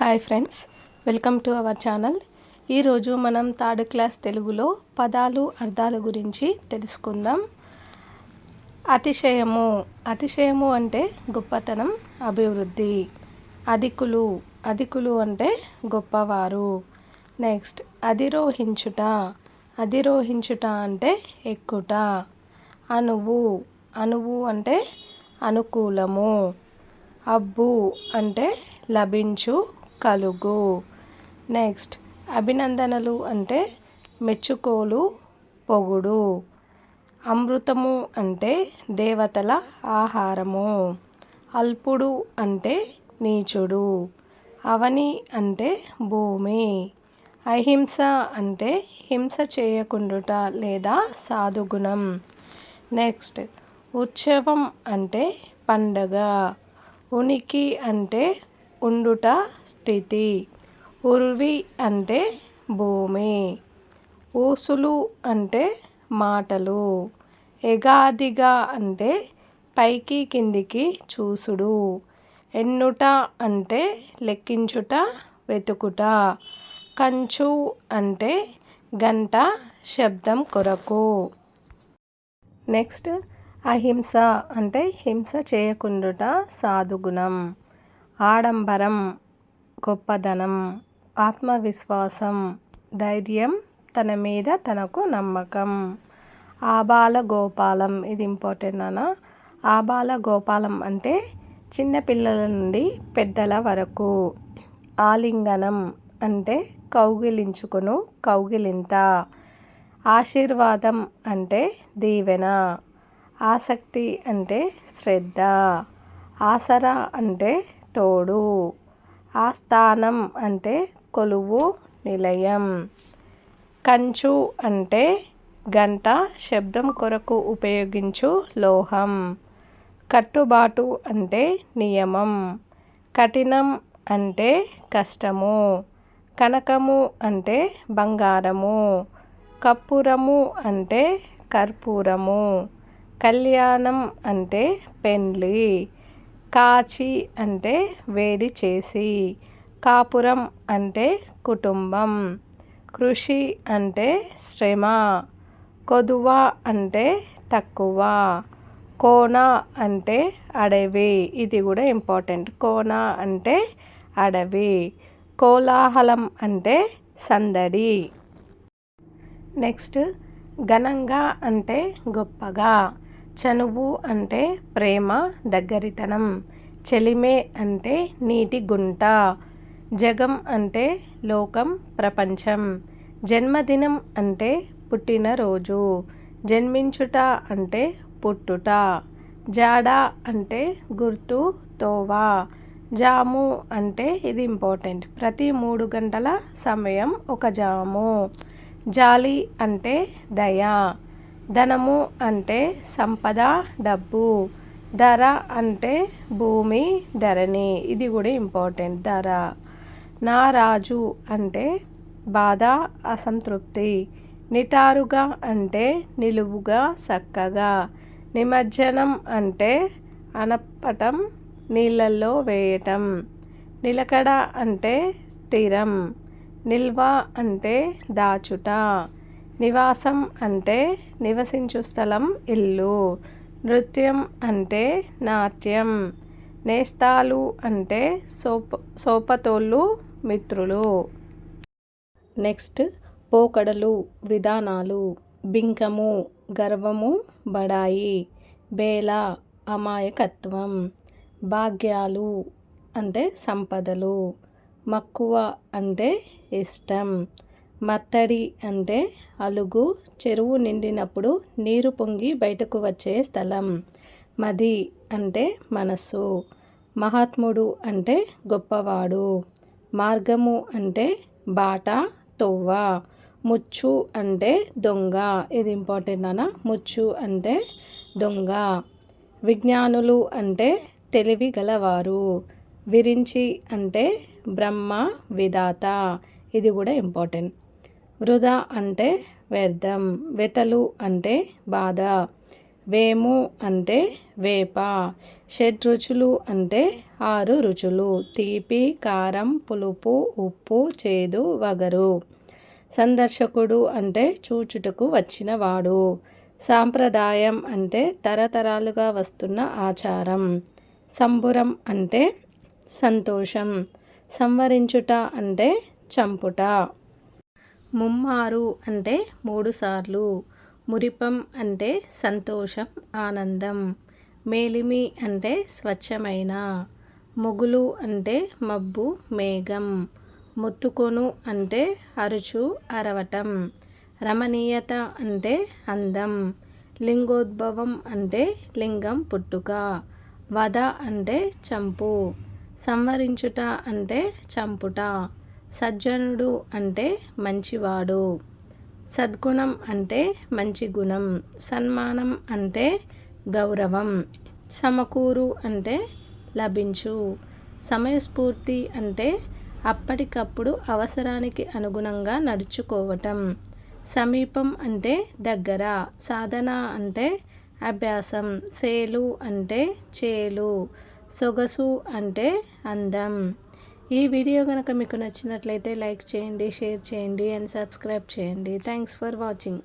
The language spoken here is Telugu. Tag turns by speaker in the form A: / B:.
A: Hi friends welcome to our channel ఈరోజు మనం థర్డ్ క్లాస్ తెలుగులో పదాలు అర్థాల గురించి తెలుసుకుందాం. అతిశయము. అతిశయము అంటే గొప్పతనం అభివృద్ధి. అధికులు. అధికులు అంటే గొప్పవారు. నెక్స్ట్ అధిరోహించుట. అధిరోహించుట అంటే ఎక్కుట. అణువు. అనువు అంటే అనుకూలము. అబ్బు అంటే లభించు కలుగు. నెక్స్ట్ అభినందనలు అంటే మెచ్చుకోలు పొగుడు. అమృతము అంటే దేవతల ఆహారము. అల్పుడు అంటే నీచుడు. అవని అంటే భూమి. అహింస అంటే హింస చేయకుండుట లేదా సాధుగుణం. నెక్స్ట్ ఉత్సవం అంటే పండగ. ఉనికి అంటే ఉండుట స్థితి. ఉర్వి అంటే భూమి. ఊసులు అంటే మాటలు. ఎగాదిగా అంటే పైకి కిందికి చూసుడు. ఎన్నుట అంటే లెక్కించుట వెతుకుట. కంచు అంటే గంట శబ్దం కొరకు. నెక్స్ట్ అహింస అంటే హింస చేయకుండుట సాధుగుణం. ఆడంబరం గొప్పదనం ఆత్మవిశ్వాసం ధైర్యం తన మీద తనకు నమ్మకం. ఆబాల గోపాలం ఇది ఇంపార్టెంట్ అన్న ఆబాల గోపాలం అంటే చిన్నపిల్లల నుండి పెద్దల వరకు. ఆలింగనం అంటే కౌగిలించుకును కౌగిలింత. ఆశీర్వాదం అంటే దీవెన. ఆసక్తి అంటే శ్రద్ధ. ఆసరా అంటే తోడు. ఆస్థానం అంటే కొలువు నిలయం. కంచు అంటే గంట శబ్దం కొరకు ఉపయోగించు లోహం. కట్టుబాటు అంటే నియమం. కఠినం అంటే కష్టము. కనకము అంటే బంగారము. కప్పురము అంటే కర్పూరము. కళ్యాణం అంటే పెండ్లి. కాచి అంటే వేడి చేసి కాపురం అంటే కుటుంబం కృషి అంటే శ్రమ కొదువ అంటే తక్కువ కోన అంటే అడవి. ఇది కూడా ఇంపార్టెంట్. కోన అంటే అడవి. కోలాహలం అంటే సందడి. నెక్స్ట్ ఘనంగా అంటే గొప్పగా. చనువు అంటే ప్రేమ దగ్గరితనం చెలిమే అంటే నీటి గుంట జగం అంటే లోకం ప్రపంచం జన్మదినం అంటే పుట్టినరోజు జన్మించుట అంటే పుట్టుట జాడ అంటే గుర్తు తోవా జాము అంటే ఇది ఇంపార్టెంట్. ప్రతి మూడు గంటల సమయం ఒక జాము జాలి అంటే దయ ధనము అంటే సంపద డబ్బు. ధర అంటే భూమి ధరణి. ఇది కూడా ఇంపార్టెంట్. ధర. నా రాజు అంటే బాధ అసంతృప్తి. నిటారుగా అంటే నిలువుగా చక్కగా. నిమజ్జనం అంటే అనప్పటం నీళ్ళల్లో వేయటం. నిలకడ అంటే స్థిరం. నిల్వ అంటే దాచుట. నివాసం అంటే నివసించు స్థలం ఇల్లు. నృత్యం అంటే నాట్యం. నేస్తాలు అంటే సోప సోపతోళ్ళు మిత్రులు. నెక్స్ట్ పోకడలు విధానాలు. బింకము గర్వము బడాయి. బేల అమాయకత్వం. భాగ్యాలు అంటే సంపదలు. మక్కువ అంటే ఇష్టం. మత్తడి అంటే అలుగు చెరువు నిండినప్పుడు నీరు పొంగి బయటకు వచ్చే స్థలం. మది అంటే మనస్సు. మహాత్ముడు అంటే గొప్పవాడు. మార్గము అంటే బాట తొవ్వ. ముచ్చు అంటే దొంగ. ఇది ఇంపార్టెంట్ అన్న ముచ్చు అంటే దొంగ. విజ్ఞానులు అంటే తెలివి గలవారు. విరించి అంటే బ్రహ్మ విధాత. ఇది కూడా ఇంపార్టెంట్. వృధా అంటే వ్యర్థం వెతలు అంటే బాధ వేము అంటే వేప షడ్ రుచులు అంటే ఆరు రుచులు తీపి కారం పులుపు ఉప్పు చేదు వగరు. సందర్శకుడు అంటే చూచుటకు వచ్చినవాడు సాంప్రదాయం అంటే తరతరాలుగా వస్తున్న ఆచారం. సంబురం అంటే సంతోషం. సంవరించుట అంటే చంపుట. ముమ్మారు అంటే మూడుసార్లు మురిపం అంటే సంతోషం ఆనందం. మేలిమి అంటే స్వచ్ఛమైన. మొగులు అంటే మబ్బు మేఘం. మొత్తుకొను అంటే అరుచు అరవటం. రమణీయత అంటే అందం. లింగోద్భవం అంటే లింగం పుట్టుక. వధ అంటే చంపు. సంవరించుట అంటే చంపుట. సజ్జనుడు అంటే మంచివాడు. సద్గుణం అంటే మంచి గుణం సన్మానం అంటే గౌరవం. సమకూరు అంటే లభించు. సమయస్ఫూర్తి అంటే అప్పటికప్పుడు అవసరానికి అనుగుణంగా నడుచుకోవటం. సమీపం అంటే దగ్గర. సాధన అంటే అభ్యాసం. సేలు అంటే చేలు. సొగసు అంటే అందం. ఈ వీడియో కనుక మీకు నచ్చినట్లయితే లైక్ చేయండి షేర్ చేయండి అండ్ సబ్స్క్రైబ్ చేయండి. Thanks for watching